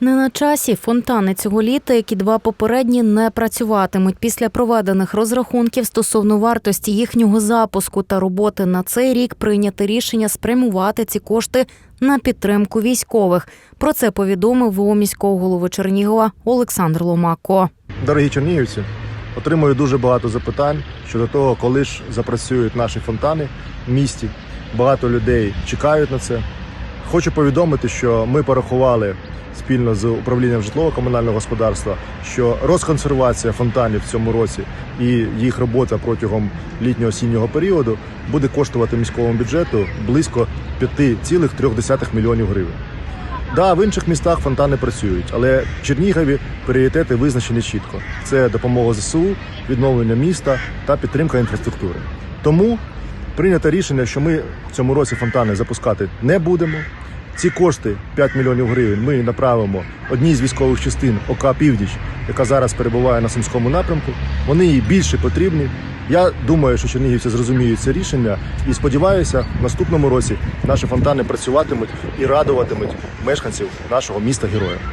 Не на часі фонтани цього літа, як і два попередні, не працюватимуть. Після проведених розрахунків стосовно вартості їхнього запуску та роботи на цей рік прийняти рішення спрямувати ці кошти на підтримку військових. Про це повідомив ВО міського голови Чернігова Олександр Ломако. Дорогі чернігівці, отримую дуже багато запитань щодо того, коли ж запрацюють наші фонтани в місті. Багато людей чекають на це. Хочу повідомити, що ми порахували спільно з управлінням житлово-комунального господарства, що розконсервація фонтанів в цьому році і їх робота протягом літньо-осіннього періоду буде коштувати міському бюджету близько 5,3 мільйонів гривень. Да, в інших містах фонтани працюють, але в Чернігові пріоритети визначені чітко: це допомога ЗСУ, відновлення міста та підтримка інфраструктури. Тому прийнято рішення, що ми в цьому році фонтани запускати не будемо. Ці кошти 5 мільйонів гривень ми направимо одній з військових частин ОК Північ, яка зараз перебуває на Сумському напрямку. Вони їй більше потрібні. Я думаю, що чернігівці зрозуміють це рішення і сподіваюся, в наступному році наші фонтани працюватимуть і радуватимуть мешканців нашого міста героя.